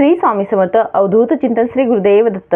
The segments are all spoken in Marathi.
श्री स्वामी समर्थ अवधूत चिंतन श्री गुरुदेव दत्त.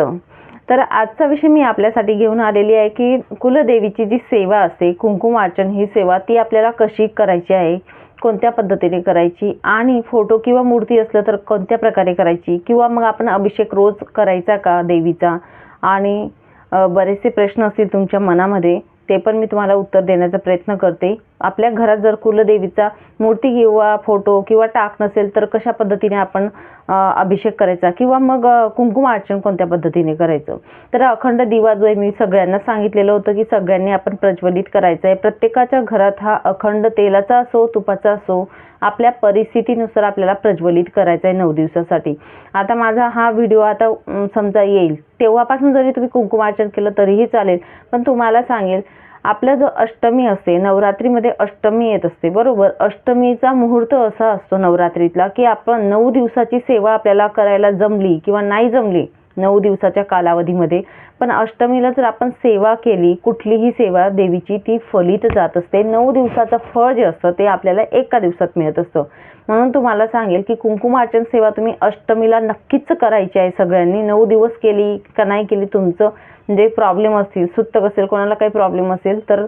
तर आजचा विषय मी आपल्यासाठी घेऊन आलेली आहे की कुलदेवीची जी सेवा असते कुंकुम अर्चन ही सेवा ती आपल्याला कशी करायची आहे कोणत्या पद्धतीने करायची आणि फोटो किंवा मूर्ती असलं तर कोणत्या प्रकारे करायची किंवा मग आपण अभिषेक रोज करायचा का देवीचा? आणि बरेचसे प्रश्न असतील तुमच्या मनामध्ये ते पण मी तुम्हाला उत्तर देण्याचा प्रयत्न करते. आपल्या घरात जर कुलदेवीचा मूर्ती किंवा फोटो किंवा टाक नसेल तर कशा पद्धतीने आपण अभिषेक करायचा? किंवा मग कुंकुम कुंकुमार्चन कोणत्या पद्धतीने करायचं? तर अखंड दिवा जो आहे मी सगळ्यांना सांगितलेलं होतं की सगळ्यांनी आपण प्रज्वलित करायचं आहे. प्रत्येकाच्या घरात हा अखंड तेलाचा असो तुपाचा असो आपल्या परिस्थितीनुसार आपल्याला प्रज्वलित करायचा आहे नऊ दिवसासाठी. आता माझा हा व्हिडिओ आता समजा येईल. तेव्हापासून जरी तुम्ही कुंकुमार्चन केलं तरीही चालेल. पण तुम्हाला सांगेल आपला जो अष्टमी असते नवरात्रीमध्ये अष्टमी येत असते बरोबर? अष्टमीचा मुहूर्त असा असतो नवरात्रीतला की आपण नऊ दिवसाची सेवा आपल्याला करायला जमली किंवा नाही जमली नऊ दिवसाच्या कालावधीमध्ये. पण अष्टमीला जर आपण सेवा केली कुठलीही सेवा देवीची ती फलित जात असते. नऊ दिवसाचं फळ जे असतं ते आपल्याला एका दिवसात मिळत असतं. म्हणून तुम्हाला सांगेल की कुंकुमार्चन सेवा तुम्ही अष्टमीला नक्कीच करायची आहे सगळ्यांनी. नऊ दिवस केली का नाही केली तुमचं म्हणजे प्रॉब्लेम असतील. सुत्तक असेल कोणाला काही प्रॉब्लेम असेल तर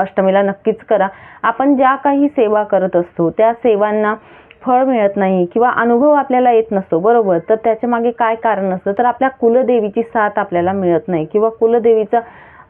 अष्टमीला नक्कीच करा. आपण ज्या काही सेवा करत असतो त्या सेवांना फळ मिळत नाही किंवा अनुभव आपल्याला येत नसतो बरोबर? तर त्याच्यामागे काय कारण असतं? तर आपल्या कुलदेवीची साथ आपल्याला मिळत नाही किंवा कुलदेवीचा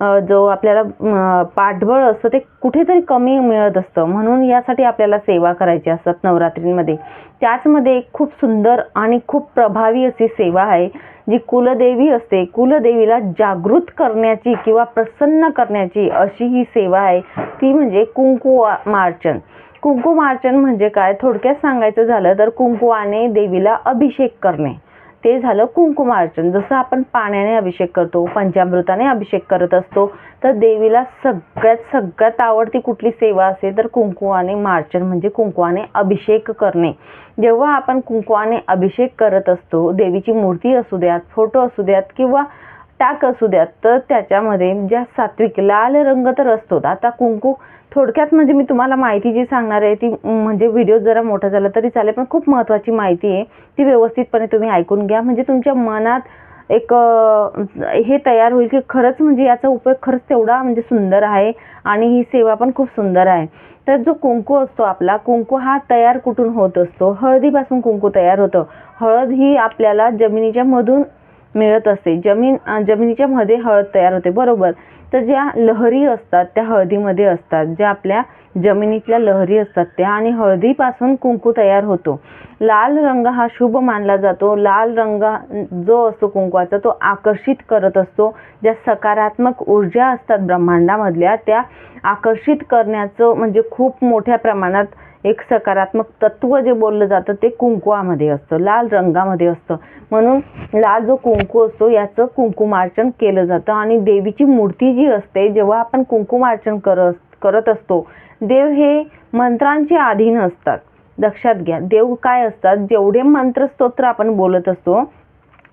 जो आपल्याला पाठबळ असतं ते कुठेतरी कमी मिळत असतं. म्हणून यासाठी आपल्याला सेवा करायची असतात नवरात्रींमध्ये. त्याचमध्ये एक खूप सुंदर आणि खूप प्रभावी अशी सेवा आहे जी कुलदेवी असते. कुलदेवीला जागृत करण्याची किंवा प्रसन्न करण्याची अशी ही सेवा आहे. ती म्हणजे कुंकुमार्चन कुंकुमार्चन म्हणजे काय? थोडक्यात सांगायचं झालं तर कुंकुवाने देवीला अभिषेक करणे. ते झालं कुंकुमार्चन जसं आपण पाण्याने अभिषेक करतो पंचामृताने अभिषेक करत असतो तर देवीला सगळ्यात सगळ्यात आवडती कुठली सेवा असेल तर कुंकुवाने मार्चन म्हणजे कुंकुवाने अभिषेक करणे. जेव्हा आपण कुंकुवाने अभिषेक करत असतो देवीची मूर्ती असू द्यात फोटो असू द्यात किंवा टाक असू द्यात तर त्याच्यामध्ये ज्या सात्विक लाल रंग तर असतो आता कुंकू थोडक्यात म्हणजे मी तुम्हाला माहिती जी सांगणार आहे ती म्हणजे व्हिडिओ जरा मोठा झाला तरी चालेल पण खूप महत्त्वाची माहिती आहे. ती व्यवस्थितपणे तुम्ही ऐकून घ्या. म्हणजे तुमच्या मनात एक हे तयार होईल की खरंच म्हणजे याचा उपयोग खरंच तेवढा म्हणजे सुंदर आहे आणि ही सेवा पण खूप सुंदर आहे. तर जो कुंकू असतो आपला कुंकू हा तयार कुठून होत असतो? हळदीपासून कुंकू तयार होतं. हळद ही आपल्याला जमिनीच्या मधून मिळत असते. जमीन जमिनीच्या मध्ये हळद तयार होते. बरोबर. तर ज्या लहरी असतात त्या हळदीमध्ये असतात ज्या आपल्या जमिनीतल्या लहरी असतात त्या. आणि हळदीपासून कुंकू तयार होतो. लाल रंग हा शुभ मानला जातो. लाल रंग जो असतो कुंकवाचा तो आकर्षित करत असतो. ज्या सकारात्मक ऊर्जा असतात ब्रह्मांडामधल्या त्या आकर्षित करण्याचं म्हणजे खूप मोठ्या प्रमाणात एक सकारात्मक तत्व जे बोललं जातं ते कुंकुवामध्ये असतं लाल रंगामध्ये असतं. म्हणून लाल जो कुंकू असतो याचं कुंकुमार्चन केलं जातं आणि देवीची मूर्ती जी असते जेव्हा आपण कुंकुमार्चन करत करत असतो देव हे मंत्रांचे अधीन असतात. लक्षात घ्या देव काय असतात जेवढे मंत्र स्तोत्र आपण बोलत असतो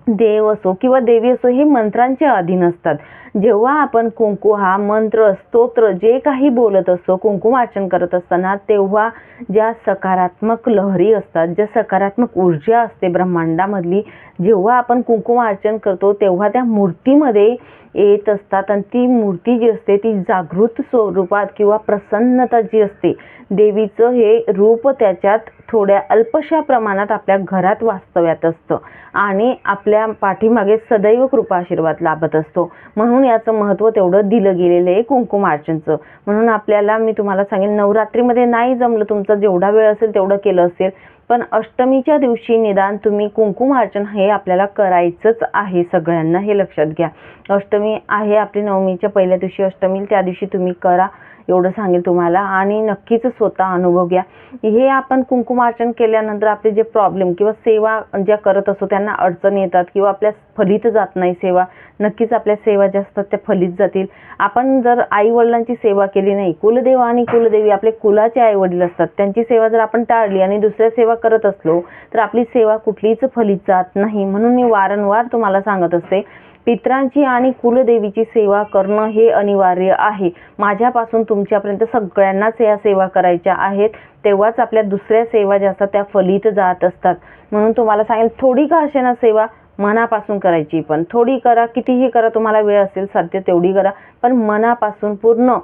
देव असो किंवा देवी असो हे मंत्रांचे अधीन असतात. जेव्हा आपण कुंकू हा मंत्र स्तोत्र जे काही बोलत असतो कुंकू वाचन करत असताना तेव्हा ज्या सकारात्मक लहरी असतात ज्या सकारात्मक ऊर्जा असते ब्रह्मांडामधली जेव्हा आपण कुंकुमार्चन करतो तेव्हा त्या मूर्तीमध्ये येत असतात आणि ती मूर्ती जी असते ती जागृत स्वरूपात किंवा प्रसन्नता जी असते देवीचं हे रूप त्याच्यात थोड्या अल्पशा प्रमाणात आपल्या घरात वास्तव्यात असतं आणि आपल्या पाठीमागे सदैव कृपा आशीर्वाद लाभत असतो. म्हणून याचं महत्त्व तेवढं दिलं गेलेलं आहे कुंकुमार्चनचं म्हणून आपल्याला मी तुम्हाला सांगेन नवरात्रीमध्ये नाही जमलं तुमचं जेवढा वेळ असेल तेवढं केलं असेल. पण अष्टमीच्या दिवशी निदान तुम्ही कुंकुमार्चन हे आपल्याला करायचंच आहे सगळ्यांना हे लक्षात घ्या. अष्टमी आहे आपली नवमीच्या पहिल्या दिवशी अष्टमी त्या दिवशी तुम्ही करा. एवढं सांगेल तुम्हाला. आणि नक्कीच स्वतः अनुभव घ्या. हे आपण कुंकुमार्चन केल्यानंतर आपले जे प्रॉब्लेम किंवा सेवा ज्या करत असतो त्यांना अडचण येतात किंवा आपल्या फलित जात नाही सेवा नक्कीच आपल्या सेवा ज्या असतात त्या फलित जातील. आपण जर आई वडिलांची सेवा केली नाही कुलदेव आणि कुलदेवी आपले कुलाचे आई वडील असतात त्यांची सेवा जर आपण टाळली आणि दुसऱ्या सेवा करत असलो तर आपली सेवा कुठलीच फलित जात नाही. म्हणून मी वारंवार तुम्हाला सांगत असते पित्रांची आणि कुलदेवीची सेवा करणं हे अनिवार्य आहे. माझ्यापासून तुमच्यापर्यंत सगळ्यांनाच या सेवा करायच्या आहेत. तेव्हाच आपल्या दुसऱ्या सेवा ज्या असतात त्या फलित जात असतात. म्हणून तुम्हाला सांगेल थोडी का असेना सेवा मनापासून करायची. पण थोडी करा कितीही करा तुम्हाला वेळ असेल साध्य तेवढी करा. पण मनापासून पूर्ण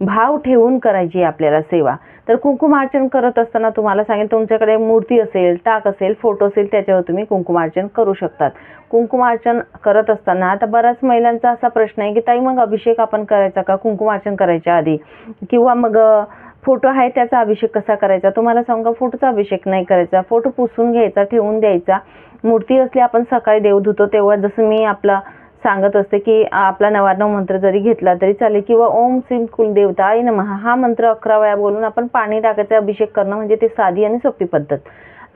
भाव ठेवून करायची आहे आपल्याला सेवा. तर कुंकुमार्चन करत असताना तुम्हाला सांगेल तुमच्याकडे मूर्ती असेल टाक असेल फोटो असेल त्याच्यावर तुम्ही कुंकुमार्चन करू शकतात. कुंकुमार्चन करत असताना आता बऱ्याच महिलांचा असा प्रश्न आहे की ताई मग अभिषेक आपण करायचा का? कुंकुमार्चन करायच्या आधी? किंवा मग फोटो आहे त्याचा अभिषेक कसा करायचा? तुम्हाला सांगा फोटोचा अभिषेक नाही करायचा. फोटो पुसून घ्यायचा ठेवून द्यायचा. मूर्ती असली आपण सकाळी देव धुतो तेव्हा जसं मी आपला सांगत असते की आपला नवानव मंत्र जरी घेतला तरी चालेल. किंवा ओम श्रीम कुलदेवता आई नमः हा मंत्र अकरा वेळा बोलून आपण पाणी टाकायचा अभिषेक करणं म्हणजे ते साधी आणि सोपी पद्धत.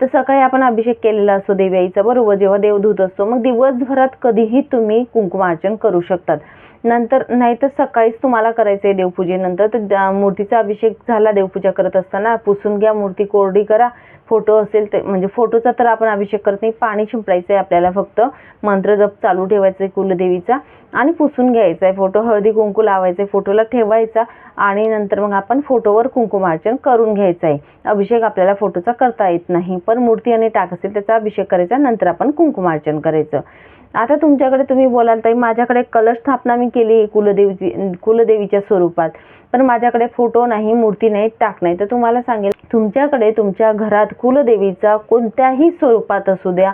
तर सकाळी आपण अभिषेक केलेला असतो देवी आईचा बरोबर? जेव्हा देव धुत असतो मग दिवसभरात कधीही तुम्ही कुंकुमार्चन करू शकतात. नंतर नाही तर सकाळीच तुम्हाला करायचं आहे देवपूजेनंतर. तर मूर्तीचा अभिषेक झाला देवपूजा करत असताना पुसून घ्या मूर्ती कोरडी करा. फोटो असेल ते म्हणजे फोटोचा तर आपण अभिषेक करत नाही पाणी शिंपडायचं आहे आपल्याला फक्त. मंत्र जप चालू ठेवायचा आहे कुलदेवीचा आणि पुसून घ्यायचा आहे फोटो. हळदी कुंकू लावायचा आहे फोटोला ठेवायचा आणि नंतर मग आपण फोटोवर कुंकुमार्चन करून घ्यायचं आहे अभिषेक आपल्याला फोटोचा करता येत नाही. पण मूर्ती आणि टाक असेल त्याचा अभिषेक करायचा नंतर आपण कुंकुमार्चन करायचं. आता तुमच्याकडे तुम्ही बोलाल ताई माझ्याकडे कलश स्थापना मी केली आहे कुलदेवीची कुलदेवीच्या स्वरूपात. पण माझ्याकडे फोटो नाही मूर्ती नाही टाक नाही. तर तुम्हाला सांगेल तुमच्याकडे तुमच्या घरात कुलदेवीचा कोणत्याही स्वरूपात असू द्या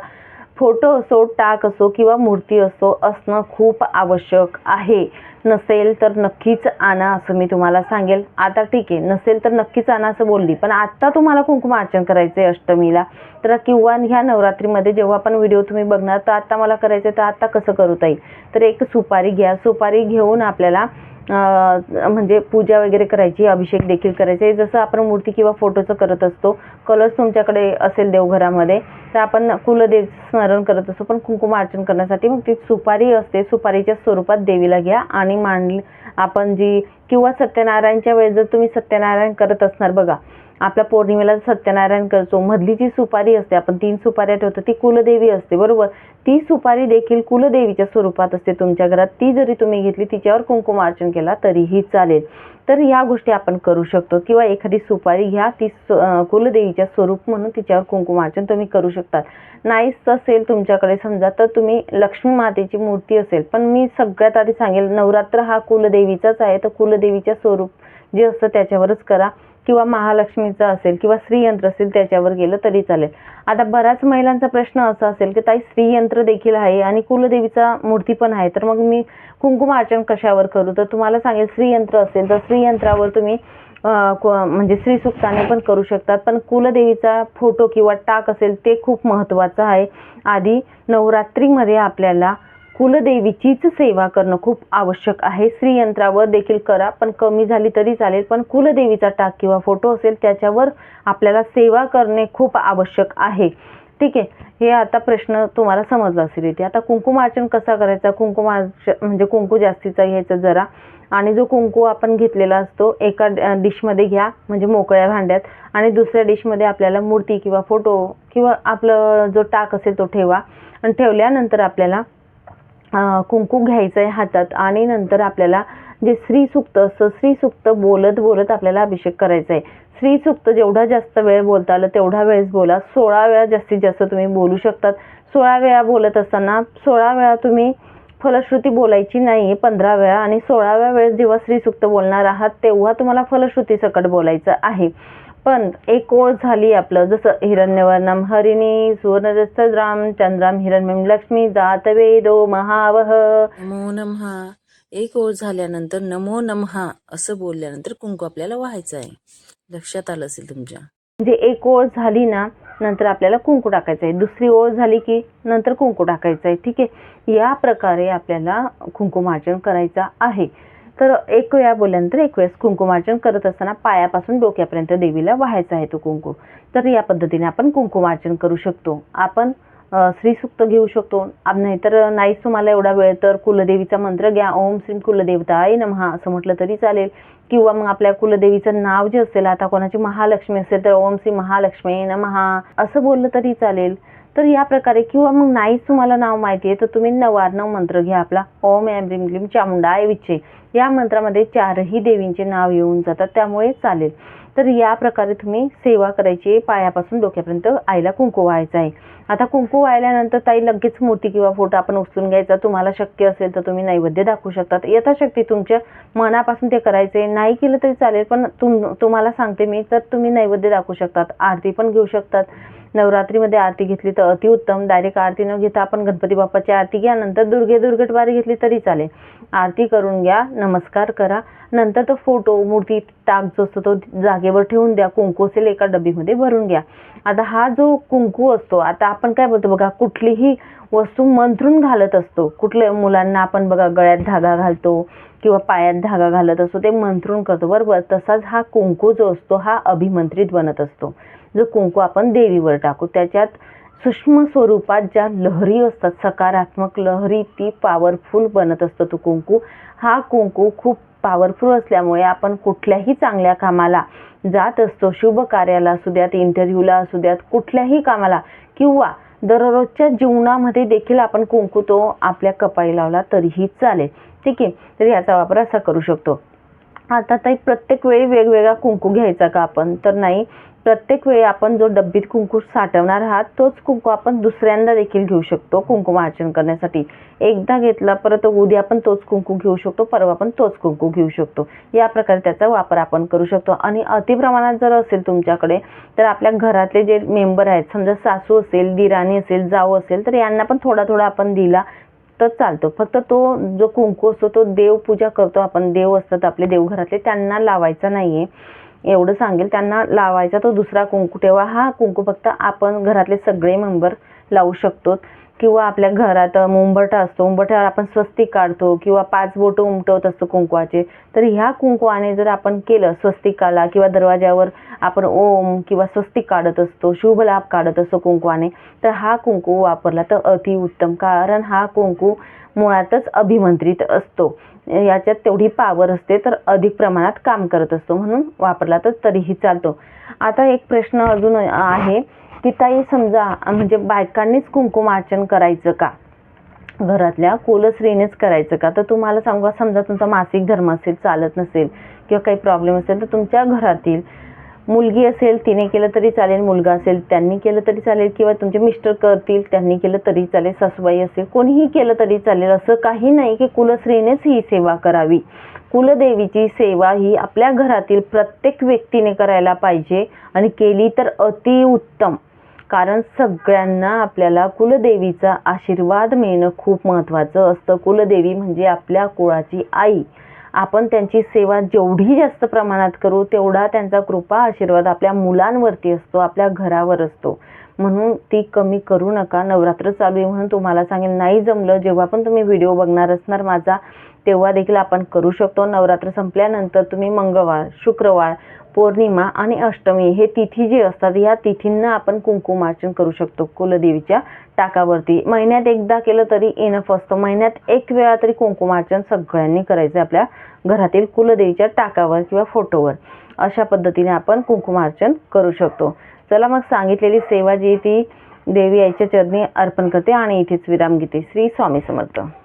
फोटो असो टाक असो किंवा मूर्ती असो असणं खूप आवश्यक आहे. नसेल तर नक्कीच आणा असं मी तुम्हाला सांगेल. आता ठीक आहे नसेल तर नक्कीच आणा असं बोलली. पण आत्ता तुम्हाला कुंकुमार्चन करायचं आहे अष्टमीला. तर किंवा ह्या नवरात्रीमध्ये जेव्हा आपण व्हिडिओ तुम्ही बघणार तर आत्ता मला करायचं आहे तर आत्ता कसं करू ताई? तर एक सुपारी घ्या. सुपारी घेऊन आपल्याला म्हणजे पूजा वगैरे करायची अभिषेक देखील करायचे. आहे जसं आपण मूर्ती किंवा फोटोचं करत असतो कलर्स तुमच्याकडे असेल देवघरामध्ये तर आपण कुलदेव स्मरण करत असतो. पण कुंकुमार्चन करण्यासाठी मग ती सुपारी असते. सुपारीच्या स्वरूपात देवीला घ्या आणि मांडली आपण जी किंवा सत्यनारायणच्या वेळेस जर तुम्ही सत्यनारायण करत असणार बघा आपल्या पौर्णिमेला सत्यनारायण करतो. मधली जी सुपारी असते आपण तीन सुपाऱ्या ठेवतो ती कुलदेवी असते बरोबर? ती सुपारी देखील कुलदेवीच्या स्वरूपात असते तुमच्या घरात. ती जरी तुम्ही घेतली तिच्यावर कुंकुमार्चन केला तरीही चालेल. तर या गोष्टी आपण करू शकतो. किंवा एखादी सुपारी घ्या ती कुलदेवीच्या स्वरूप म्हणून तिच्यावर कुंकुमार्चन तुम्ही करू शकतात. नाहीच असेल तुमच्याकडे समजा तर तुम्ही लक्ष्मी मातेची मूर्ती असेल पण मी सगळ्यात आधी सांगेल नवरात्र हा कुलदेवीचाच आहे तर कुलदेवीच्या स्वरूप जे असतं त्याच्यावरच करा. किंवा महालक्ष्मीचं असेल किंवा श्रीयंत्र असेल त्याच्यावर गेलं तरी चालेल. आता बऱ्याच महिलांचा प्रश्न असा असेल की ताई श्रीयंत्र देखील आहे आणि कुलदेवीचा मूर्ती पण आहे. तर मग मी कुंकुमार्चन कशावर करू? तर तुम्हाला सांगेल श्रीयंत्र असेल तर श्रीयंत्रावर तुम्ही अं, म्हणजे श्रीसुक्ताने पण करू शकतात. पण कुलदेवीचा फोटो किंवा टाक असेल ते खूप महत्त्वाचं आहे. आधी नवरात्रीमध्ये आपल्याला कुलदेवीचीच सेवा करणं खूप आवश्यक आहे. श्रीयंत्रावर देखील करा पण कमी झाली तरी चालेल. पण कुलदेवीचा टाक किंवा फोटो असेल त्याच्यावर आपल्याला सेवा करणे खूप आवश्यक आहे. ठीक आहे. हे आता प्रश्न तुम्हाला समजला असेल इथे. आता कुंकुमार्चन कसा करायचा? कुंकुमार्चन म्हणजे कुंकू जास्तीचा घ्यायचा जरा. आणि जो कुंकू आपण घेतलेला असतो एका डिशमध्ये घ्या म्हणजे मोकळ्या भांड्यात. आणि दुसऱ्या डिशमध्ये आपल्याला मूर्ती किंवा फोटो किंवा आपलं जो टाक असेल तो ठेवा. आणि ठेवल्यानंतर आपल्याला कुंकू घ्यायचं आहे हातात आणि नंतर आपल्याला जे श्रीसुक्त असतं श्रीसुक्त बोलत बोलत आपल्याला अभिषेक करायचा आहे श्रीसुक्त जेवढा जास्त वेळ बोलता आलं तेवढा वेळेस बोला. सोळा वेळा जास्तीत जास्त तुम्ही बोलू शकतात. सोळा वेळा बोलत असताना सोळा वेळा तुम्ही फलश्रुती बोलायची नाही पंधरा वेळा. आणि सोळाव्या वेळेस जेव्हा श्रीसुक्त बोलणार आहात तेव्हा तुम्हाला फलश्रुती सकट बोलायचं आहे. पण एक ओळ झाली आपलं. जसं हिरण्यवर्णम हरिणी सुवर्णरस्त्रद्राम चंद्राम हिरण्यम लक्ष्मी जात वेदो महावह. नमो नमहा. एक ओळ झाल्यानंतर नमो नमहा असं बोलल्यानंतर कुंकू आपल्याला व्हायचं आहे. लक्षात आलं असेल तुमच्या? म्हणजे एक ओळ झाली ना नंतर आपल्याला कुंकू टाकायचं आहे दुसरी ओळ झाली की नंतर कुंकू टाकायचं आहे ठीक आहे. या प्रकारे आपल्याला कुंकुमार्चन करायचं आहे. तर एक वेळा बोलल्यानंतर एक वेळेस कुंकुमार्चन करत असताना पायापासून डोक्यापर्यंत देवीला व्हायचा आहे तो कुंकू. तर या पद्धतीने आपण कुंकुमार्चन करू शकतो. आपण श्रीसूक्त श्रीसुक्त घेऊ शकतो. नाहीतर नाहीच तुम्हाला एवढा वेळ तर कुलदेवीचा मंत्र घ्या. ओम श्री कुलदेवता कुलदेवताय नमहा असं म्हटलं तरी चालेल. किंवा मग आपल्या कुलदेवीचं नाव जे असेल आता कोणाची महालक्ष्मी असेल तर ओम श्री महालक्ष्मी नमहा असं बोललं तरी चालेल. तर या प्रकारे किंवा मग नाहीच तुम्हाला नाव माहिती आहे तर तुम्ही नवार्णव मंत्र घ्या आपला. ओम ऐं लिम चामुंडा चामुंडाय विचे या मंत्रामध्ये चारही देवींचे नाव येऊन जातात त्यामुळे चालेल. तर या प्रकारे तुम्ही सेवा करायची आहे पायापासून डोक्यापर्यंत आईला कुंकू व्हायचं आहे. आता कुंकू वाहिल्यानंतर ताई लगेच मूर्ती किंवा फोटो आपण उचलून घ्यायचा तुम्हाला शक्य असेल तर तुम्ही नैवेद्य दाखवू शकतात. यथाशक्ती तुमच्या मनापासून ते करायचे नाही केलं तरी चालेल पण तुम तुम्हाला सांगते मी तर तुम्ही नैवेद्य दाखवू शकतात आरती पण घेऊ शकतात. नवरात्रीमध्ये आरती घेतली तर अतिउत्तम डायरेक्ट आरती न घेता आपण गणपती बाप्पाची आरती घ्या नंतर दुर्गे दुर्गटवारी घेतली तरी चालेल. आरती करून घ्या नमस्कार करा. नंतर तो फोटो मूर्ती टाक जो असतो तो जागेवर ठेवून द्या. कुंकू असेल एका डबीमध्ये भरून घ्या. आता हा जो कुंकू असतो आता आपण काय बोलतो बघा कुठलीही वस्तू मंत्रून घालत असतो. कुठल्या मुलांना आपण बघा गळ्यात धागा घालतो किंवा पायात धागा घालत असतो ते मंत्रून करतो. बरोबर? तसाच हा कुंकू जो असतो हा अभिमंत्रित बनत असतो. जो कुंकू आपण देवीवर टाकू त्याच्यात सूक्ष्म स्वरूपात ज्या लहरी असतात सकारात्मक लहरी ती पॉवरफुल बनत असतो तो कुंकू. हा कुंकू खूप पॉवरफुल असल्यामुळे आपण कुठल्याही चांगल्या कामाला जात असतो शुभ कार्याला असू द्यात इंटरव्ह्यूला असू द्यात कुठल्याही कामाला किंवा दररोजच्या जीवनामध्ये देखील आपण कुंकू तो आपल्या कपाळी लावला तरीही चालेल. ठीक आहे? तर याचा वापर असा करू शकतो. आता ताई प्रत्येक वेळी वेगवेगळा कुंकू घ्यायचा का आपण? तर नाही. प्रत्येक वेळी आपण जो डब्बीत कुंकू साठवणार आहात तोच कुंकू आपण दुसऱ्यांदा देखील घेऊ शकतो कुंकुमार्चन करण्यासाठी. एकदा घेतला परत उद्या आपण तोच कुंकू घेऊ शकतो परवा पण तोच कुंकू घेऊ शकतो. या प्रकारे त्याचा वापर आपण करू शकतो. आणि अतिप्रमाणात जर असेल तुमच्याकडे तर आपल्या घरातले जे मेंबर आहेत समजा सासू असेल दिराणी असेल जाऊ असेल तर यांना पण थोडा थोडा आपण दिला तर चालतो. फक्त तो जो कुंकू असतो तो देवपूजा करतो आपण. देव असतात आपले देवघरातले त्यांना लावायचा नाही आहे एवढं सांगेल. त्यांना लावायचा तो दुसरा कुंकू. तेव्हा हा कुंकू फक्त आपण घरातले सगळे मेंबर लावू शकतो. किंवा आपल्या घरात मुंबटा असतो. उंबरठ्यावर आपण स्वस्तिक काढतो किंवा पाच बोटं उमटवत असतो कुंकवाचे. तर ह्या कुंकवाने जर आपण केलं स्वस्तिकाला किंवा दरवाज्यावर आपण ओम किंवा स्वस्तिक काढत असतो शुभ लाभ काढत असतो कुंकवाने तर हा कुंकू वापरला तर अतिउत्तम. कारण हा कुंकू मुळातच अभिमंत्रित असतो. याच्यात तेवढी पावर असते तर अधिक प्रमाणात काम करत असतो म्हणून वापरला तर तरीही चालतो. आता एक प्रश्न अजून आहे की ताई समजा म्हणजे बायकांनीच कुंकुमार्चन करायचं का? घरातल्या कुलस्त्रीनेच करायचं का? तर तुम्हाला सांगू का, समजा तुमचा मासिक धर्म असेल चालत नसेल किंवा काही प्रॉब्लेम असेल तर तुमच्या घरातील मुलगी असेल तिने केलं तरी चालेल मुलगा असेल त्यांनी केलं तरी चालेल किंवा तुमचे मिस्टर करतील त्यांनी केलं तरी चालेल सासूबाई असेल कोणीही केलं तरी चालेल असं काही नाही की कुलश्रीनेच ही सेवा करावी. कुलदेवीची सेवा ही आपल्या घरातील प्रत्येक व्यक्तीने करायला पाहिजे आणि केली तर अतिउत्तम कारण सगळ्यांना आपल्याला कुलदेवीचा आशीर्वाद मिळणं खूप महत्त्वाचं असतं. कुलदेवी म्हणजे आपल्या कुळाची आई. आपण त्यांची सेवा जेवढी जास्त प्रमाणात करू तेवढा त्यांचा कृपा आशीर्वाद आपल्या मुलांवरती असतो आपल्या घरावर असतो. म्हणून ती कमी करू नका. नवरात्र चालू आहे म्हणून तुम्हाला सांगेल नाही जमलं जेव्हा पण तुम्ही व्हिडिओ बघणार असणार माझा तेव्हा देखील आपण करू शकतो. नवरात्र संपल्यानंतर तुम्ही मंगळवार शुक्रवार पौर्णिमा आणि अष्टमी हे तिथी जे असतात ह्या तिथींना आपण कुंकुमार्चन करू शकतो. कुलदेवीच्या टाकावरती महिन्यात एकदा केलं तरी इनफ असतं. महिन्यात एक वेळा तरी कुंकुमार्चन सगळ्यांनी करायचं आपल्या घरातील कुलदेवीच्या टाकावर किंवा फोटोवर. अशा पद्धतीने आपण कुंकुमार्चन करू शकतो. चला मग सांगितलेली सेवा जी ती देवी आईच्या चरणी अर्पण करते आणि इथेच विराम घेते. श्री स्वामी समर्थ.